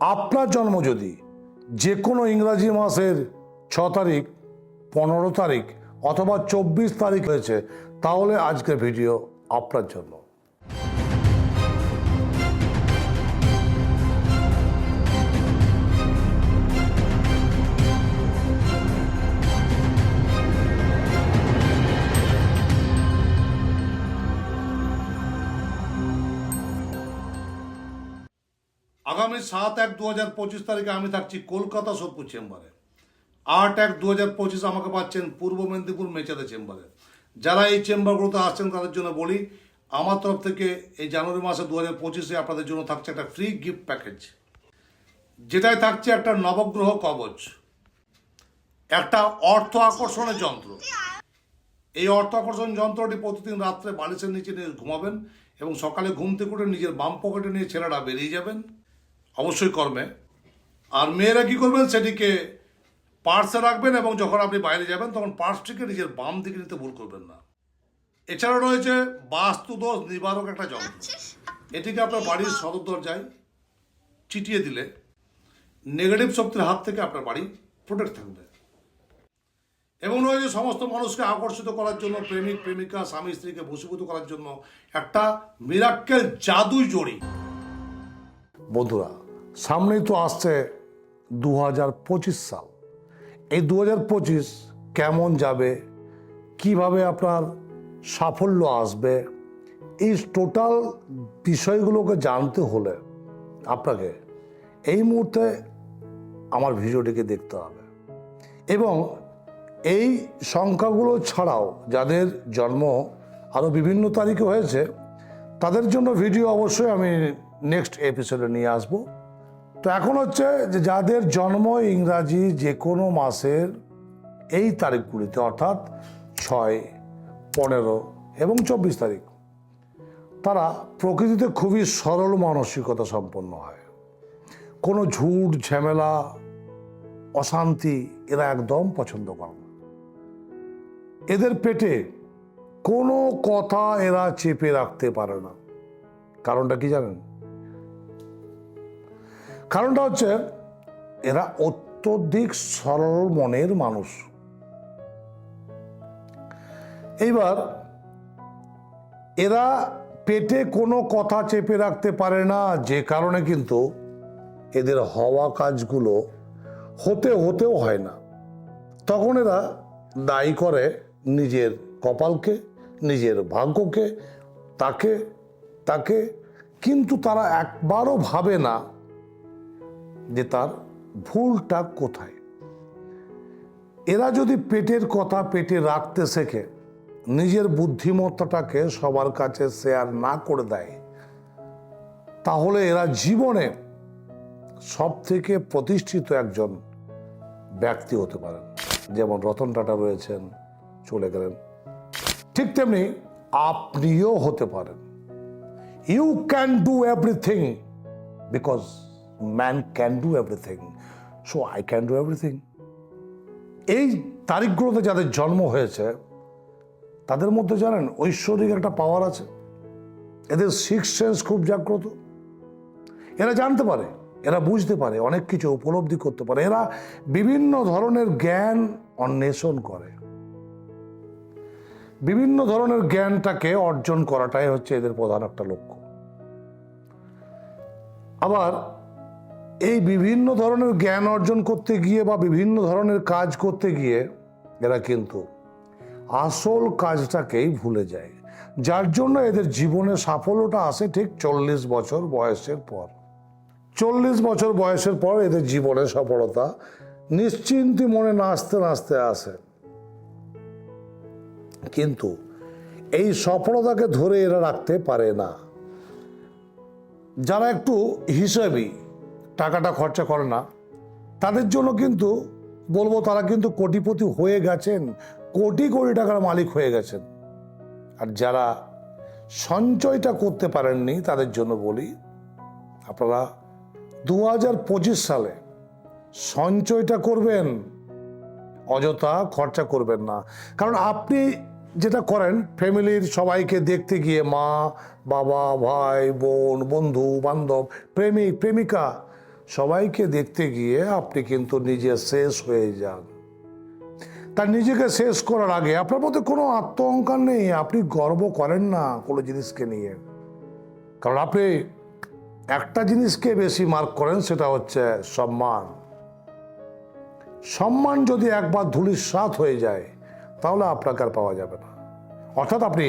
আপনার জন্ম যদি যে কোনো ইংরাজি মাসের ছ তারিখ, পনেরো তারিখ অথবা চব্বিশ তারিখ হয়েছে, তাহলে আজকের ভিডিও আপনার জন্য। আগামী সাত এক দু হাজার পঁচিশ তারিখে আমি থাকছি কলকাতা সোদপুর চেম্বারে। আট এক দু হাজার পঁচিশ আমাকে পাচ্ছেন পূর্ব মেদিনীপুর মেচাদে চেম্বারে। যারা এই চেম্বারগুলোতে আসছেন তাদের জন্য বলি, আমার তরফ থেকে এই জানুয়ারি মাসে দু হাজার পঁচিশে আপনাদের জন্য থাকছে একটা ফ্রি গিফট প্যাকেজ যেটায় থাকছে একটা নবগ্রহ কবচ। একটা অর্থ আকর্ষণের যন্ত্র। এই অর্থ আকর্ষণ যন্ত্রটি প্রতিদিন রাত্রে বালিশের নিচে নিয়ে ঘুমাবেন এবং সকালে ঘুম থেকে উঠে নিজের বাম পকেটে নিয়ে ছেলেরা বেরিয়ে যাবেন। অবশ্যই কর্মে আর মেয়েরা কি করবেন? সেটিকে পার্সে রাখবেন এবং যখন আপনি বাইরে যাবেন, তখন পার্সটিকে নিজের বাম দিকে নিতে ভুল করবেন না। এছাড়া রয়েছে বাস্তু দোষ নিবারক একটা যন্ত্র। এটিকে আপনার বাড়ির সদর দরজায় চিটিয়ে দিলে নেগেটিভ শক্তির হাত থেকে আপনার বাড়ি প্রোটেক্ট থাকবে। এবং রয়েছে সমস্ত মানুষকে আকর্ষিত করার জন্য, প্রেমিক, প্রেমিকা, স্বামী, স্ত্রীকে বসীভূত করার জন্য একটা মিরাক্কেল জাদুই জড়ি বন্ধুরা সামনেই তো আসছে দু হাজার পঁচিশ সাল। এই দু হাজার পঁচিশ কেমন যাবে? কীভাবে আপনার সাফল্য আসবে? এই টোটাল বিষয়গুলোকে জানতে হলে আপনাকে এই মুহূর্তে আমার ভিডিওটিকে দেখতে হবে। এবং এই সংখ্যাগুলো ছাড়াও যাদের জন্ম আরও বিভিন্ন তারিখে হয়েছে, তাদের জন্য ভিডিও অবশ্যই আমি নেক্সট এপিসোডে নিয়ে আসব। তো এখন হচ্ছে যে যাদের জন্ম ইংরাজি যে কোনো মাসের এই তারিখগুলিতে অর্থাৎ ছয়, পনেরো এবং চব্বিশ তারিখ, তারা প্রকৃতিতে খুবই সরল মানসিকতা সম্পন্ন হয়। কোনো ঝুট, ঝামেলা, অশান্তি এরা একদম পছন্দ করে না। এদের পেটে কোনো কথা এরা চেপে রাখতে পারে না। কারণটা কি জানেন? কারণটা হচ্ছে এরা অত্যধিক সরল মনের মানুষ। এইবার এরা পেটে কোনো কথা চেপে রাখতে পারে না, যে কারণে কিন্তু এদের হওয়া কাজগুলো হতে হতেও হয় না। তখন এরা দায়ী করে নিজের কপালকে, নিজের ভাগ্যকে, তাকে তাকে, কিন্তু তারা একবারও ভাবে না যে তার ভুলটা কোথায়? এরা যদি পেটের কথা পেটে রাখতে শেখে, নিজের বুদ্ধিমত্তাটাকে সবার কাছে শেয়ার না করে দেয়, তাহলে এরা জীবনে সব থেকে প্রতিষ্ঠিত একজন ব্যক্তি হতে পারেন। যেমন রতন টাটা রয়েছেন, চলে গেলেন। ঠিক তেমনি আপনিও হতে পারেন। You can do everything because man can do everything so I can do everything এই তারিখগুলোতে যাদের জন্ম হয়েছে, তাদের মধ্যে জানেন ঐশ্বরিক একটা পাওয়ার আছে। এদের সিক্স সেন্স খুব জাগ্রত। এরা জানতে পারে, এরা বুঝতে পারে, অনেক কিছু উপলব্ধি করতে পারে। এরা বিভিন্ন ধরনের জ্ঞান অন্বেষণ করে। বিভিন্ন ধরনের জ্ঞানটাকে অর্জন করাটাই হচ্ছে এদের প্রধান একটা লক্ষ্য। আবার এই বিভিন্ন ধরনের জ্ঞান অর্জন করতে গিয়ে বা বিভিন্ন ধরনের কাজ করতে গিয়ে এরা কিন্তু আসল কাজটাকেই ভুলে যায়। যার জন্য এদের জীবনে সাফল্যটা আসে ঠিক চল্লিশ বছর বয়সের পর। চল্লিশ বছর বয়সের পর এদের জীবনে সফলতা নিশ্চিন্তি মনে নাচতে নাচতে আসে। কিন্তু এই সফলতাকে ধরে এরা রাখতে পারে না। যারা একটু হিসেবি টাকাটা খরচা করে না। তাদের জন্য কিন্তু বলব তারা কিন্তু কোটিপতি হয়ে গেছেন, কোটি কোটি টাকার মালিক হয়ে গেছেন। আর যারা সঞ্চয়টা করতে পারেননি, তাদের জন্য বলি, আপনারা দু হাজার পঁচিশ সালে সঞ্চয়টা করবেন, অযথা খরচা করবেন না। কারণ আপনি যেটা করেন, ফ্যামিলির সবাইকে দেখতে গিয়ে মা, বাবা, ভাই, বোন, বন্ধু, বান্ধব, প্রেমিক, প্রেমিকা সবাইকে দেখতে গিয়ে আপনি কিন্তু নিজে শেষ হয়ে যান। তার নিজেকে শেষ করার আগে আপনার মধ্যে কোনো আত্ম অহংকার নেই, আপনি গর্ব করেন না কোনো জিনিসকে নিয়ে। কারণ আপনি একটা জিনিসকে বেশি মার্ক করেন, সেটা হচ্ছে সম্মান। সম্মান যদি একবার ধুলির সাথ হয়ে যায়, তাহলে আপনাকে আর পাওয়া যাবে না। অর্থাৎ আপনি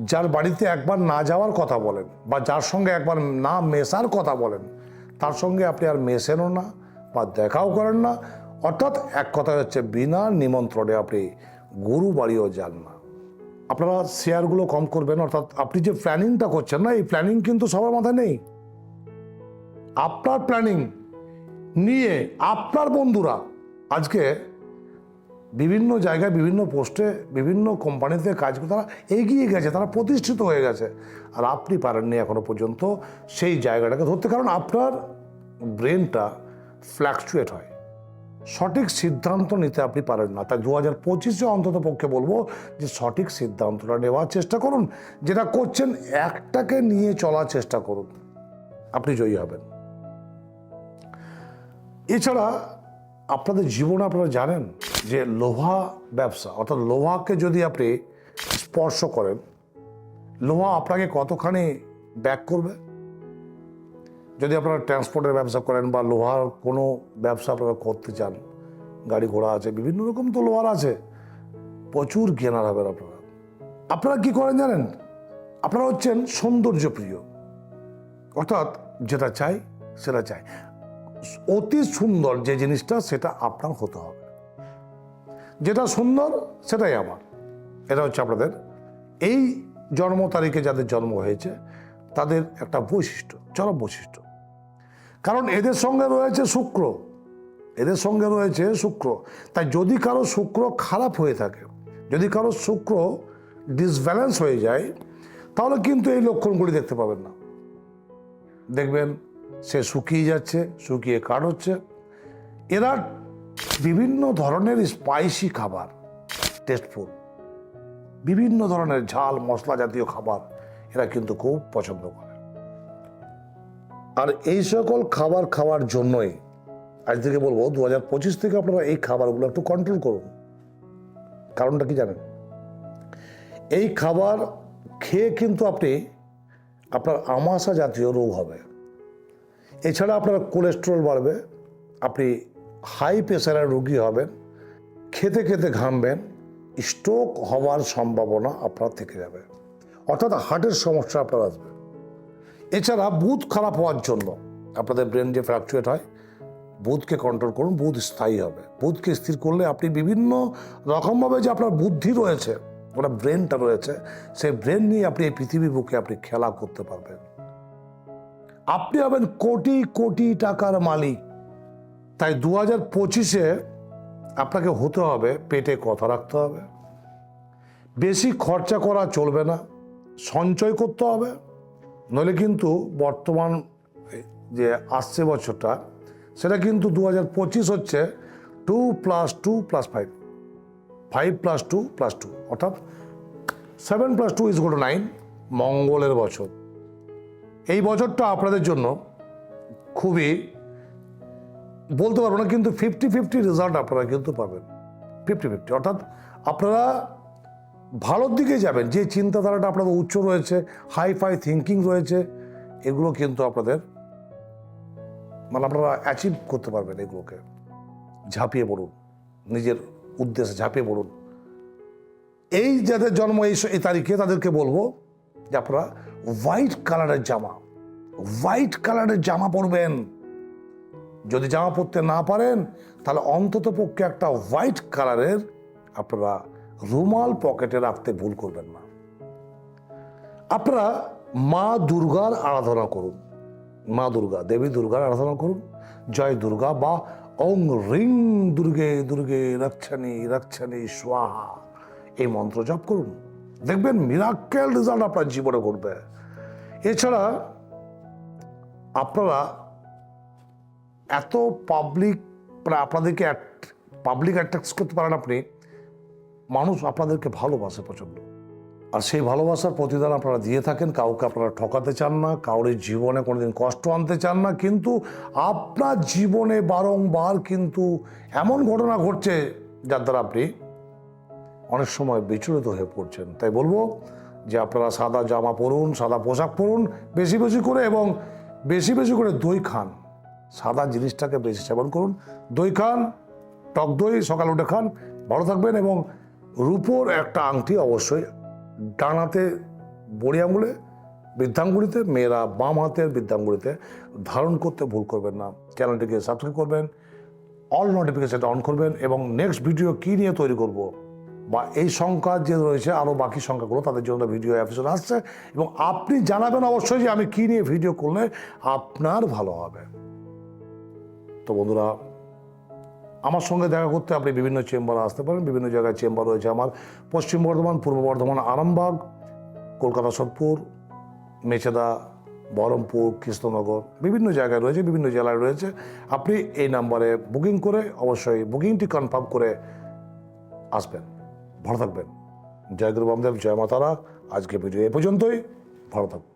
যার বাড়িতে একবার না যাওয়ার কথা বলেন, বা যার সঙ্গে একবার না মেশার কথা বলেন তার সঙ্গে আপনি আর মেশেনও না বা দেখাও করেন না। অর্থাৎ এক কথা হচ্ছে বিনা নিমন্ত্রণে আপনি গুরু বাড়িও যান না। আপনারা শেয়ারগুলো কম করবেন, অর্থাৎ আপনি যে প্ল্যানিংটা করছেন না, এই প্ল্যানিং কিন্তু সবার মাথায় নেই। আপনার প্ল্যানিং নিয়ে আপনার বন্ধুরা আজকে বিভিন্ন জায়গায় বিভিন্ন পোস্টে বিভিন্ন কোম্পানিতে কাজ করে তারা এগিয়ে গেছে, তারা প্রতিষ্ঠিত হয়ে গেছে। আর আপনি পারেননি এখনও পর্যন্ত সেই জায়গাটাকে ধরতে, কারণ আপনার ব্রেনটা ফ্ল্যাকচুয়েট হয়। সঠিক সিদ্ধান্ত নিতে আপনি পারেন না। তাই দু হাজার পঁচিশে অন্তত পক্ষে বলব যে সঠিক সিদ্ধান্তটা নেওয়ার চেষ্টা করুন, যেটা করছেন একটাকে নিয়ে চলার চেষ্টা করুন। আপনি জয়ী হবেন। এছাড়া আপনাদের জীবনে আপনারা জানেন যে লোহা ব্যবসা, অর্থাৎ লোহাকে যদি আপনি স্পর্শ করেন, লোহা আপনাকে কতখানি ব্যাক করবে? যদি আপনারা ট্রান্সপোর্টের ব্যবসা করেন বা লোহার কোনো ব্যবসা আপনারা করতে চান, গাড়ি ঘোড়া আছে, বিভিন্ন রকম তো লোহার আছে, প্রচুর জ্ঞানার হবেন আপনারা। আপনারা কি করেন জানেন? আপনারা হচ্ছেন সৌন্দর্য প্রিয় অর্থাৎ যেটা চাই, সেটা চাই। অতি সুন্দর যে জিনিসটা, সেটা আপনার হতে হবে। যেটা সুন্দর, সেটাই আমার। এটা হচ্ছে আপনাদের, এই জন্ম তারিখে যাদের জন্ম হয়েছে, তাদের একটা বৈশিষ্ট্য, চরম বৈশিষ্ট্য। কারণ এদের সঙ্গে রয়েছে শুক্র। এদের সঙ্গে রয়েছে শুক্র। তাই যদি কারও শুক্র খারাপ হয়ে থাকে, যদি কারও শুক্র ডিসব্যালেন্স হয়ে যায়, তাহলে কিন্তু এই লক্ষণগুলি দেখতে পাবেন না। দেখবেন সে শুকিয়ে যাচ্ছে, শুকিয়ে কাঠ হচ্ছে। এরা বিভিন্ন ধরনের স্পাইসি খাবার টেস্টফুল বিভিন্ন ধরনের ঝাল, মশলা জাতীয় খাবার এরা কিন্তু খুব পছন্দ করে। আর এই সকল খাবার খাওয়ার জন্যই আজ থেকে বলব দু হাজার পঁচিশ থেকে আপনারা এই খাবারগুলো একটু কন্ট্রোল করুন। কারণটা কি জানেন? এই খাবার খেয়ে কিন্তু আপনি আপনার আমাশা জাতীয় রোগ হবে। এছাড়া আপনার কোলেস্ট্রল বাড়বে, আপনি হাই প্রেশারের রোগী হবেন, খেতে খেতে ঘামবেন স্ট্রোক হওয়ার সম্ভাবনা আপনার থেকে যাবে। অর্থাৎ হার্টের সমস্যা আপনার আসবে। এছাড়া বুধ খারাপ হওয়ার জন্য আপনাদের ব্রেন যে ফ্র্যাকচুয়েট হয়, বুধকে কন্ট্রোল করুন, বুধ স্থায়ী হবে। বুধকে স্থির করলে আপনি বিভিন্ন রকমভাবে যে আপনার বুদ্ধি রয়েছে ওটা ব্রেনটা রয়েছে, সেই ব্রেন নিয়ে আপনি এই পৃথিবী বুকে আপনি খেলা করতে পারবেন। আপনি হবেন কোটি কোটি টাকার মালিক। তাই দু হাজার পঁচিশে আপনাকে হতে হবে, পেটে কথা রাখতে হবে। বেশি খরচা করা চলবে না, সঞ্চয় করতে হবে। নইলে কিন্তু বর্তমান যে আসছে বছরটা, সেটা কিন্তু দু হাজার পঁচিশ হচ্ছে two plus two plus five. Five plus two plus two, অর্থাৎ seven plus two is go to nine, মঙ্গলের বছর। এই বছরটা আপনাদের জন্য খুবই বলতে পারব না, কিন্তু ফিফটি ফিফটি রেজাল্ট আপনারা কিন্তু পাবেন। ফিফটি ফিফটি অর্থাৎ আপনারা ভালোর দিকে যাবেন, যে চিন্তাধারাটা আপনাদের উচ্চ রয়েছে হাই ফাই থিঙ্কিং রয়েছে, এগুলো কিন্তু আপনাদের মানে আপনারা অ্যাচিভ করতে পারবেন এগুলোকে। ঝাঁপিয়ে পড়ুন, নিজের উদ্দেশ্যে ঝাঁপিয়ে পড়ুন। এই যাদের জন্ম এই তারিখে তাদেরকে বলব যে আপনারা হোয়াইট কালারের জামা। হোয়াইট কালারের জামা পরবেন। যদি জামা পরতে না পারেন, তাহলে অন্তত পক্ষে একটা হোয়াইট কালারের আপনারা রুমাল পকেটে রাখতে ভুল করবেন না। আপনারা মা দুর্গার আরাধনা করুন। মা দুর্গা, দেবী দুর্গার আরাধনা করুন। জয় দুর্গা বা ওং রিং দুর্গে দুর্গে রক্ষানি রক্ষানি স্বাহা। এই মন্ত্র জপ করুন। দেখবেন মিরাক্কেল রেজাল্ট আপনার জীবনে ঘটবে। এছাড়া আপনারা এত পাবলিক মানে আপনাদেরকে পাবলিক অ্যাট্রাক্ট করতে পারেন আপনি, মানুষ আপনাদেরকে ভালোবাসে প্রচণ্ড। আর সেই ভালোবাসার প্রতিদান আপনারা দিয়ে থাকেন, কাউকে আপনারা ঠকাতে চান না, কাউরের জীবনে কোনোদিন কষ্ট আনতে চান না, কিন্তু আপনার জীবনে বারংবার কিন্তু এমন ঘটনা ঘটছে যার দ্বারা আপনি অনেক সময় বিচলিত হয়ে পড়ছেন। তাই বলব যে আপনারা সাদা জামা পরুন, সাদা পোশাক পরুন, বেশি বেশি করে এবং বেশি বেশি করে দই খান। সাদা জিনিসটাকে বেশি সেবন করুন। দই খান, টক দই, সকাল উঠে খান, ভালো থাকবেন এবং রূপোর একটা আংটি অবশ্যই ডানাতে বড়ি আঙুলে, বৃদ্ধাঙ্গুলিতে, মেয়েরা বাম হাতের বৃদ্ধাঙ্গুলিতে ধারণ করতে ভুল করবেন না। চ্যানেলটিকে সাবস্ক্রাইব করবেন, অল নোটিফিকেশন অন করবেন এবং নেক্সট ভিডিও কী নিয়ে তৈরি করব বা এই সংখ্যা যে রয়েছে আরও বাকি সংখ্যাগুলো তাদের জন্য ভিডিও এপিসোড আসছে এবং আপনি জানাবেন অবশ্যই যে আমি কী নিয়ে ভিডিও করলে আপনার ভালো হবে। তো বন্ধুরা, আমার সঙ্গে দেখা করতে আপনি বিভিন্ন চেম্বারে আসতে পারেন, বিভিন্ন জায়গায় চেম্বার রয়েছে আমার। পশ্চিম বর্ধমান, পূর্ব বর্ধমান, আরামবাগ, কলকাতা, সোদপুর, মেচেদা, বহরমপুর, কৃষ্ণনগর, বিভিন্ন জায়গায় রয়েছে, বিভিন্ন জেলায় রয়েছে। আপনি এই নাম্বারে বুকিং করে অবশ্যই বুকিংটি কনফার্ম করে আসবেন। ভালো থাকবেন। জয় গুরু বামদেব জয় মাতারা আজকে ভিডিও এ পর্যন্তই। ভালো থাকবেন।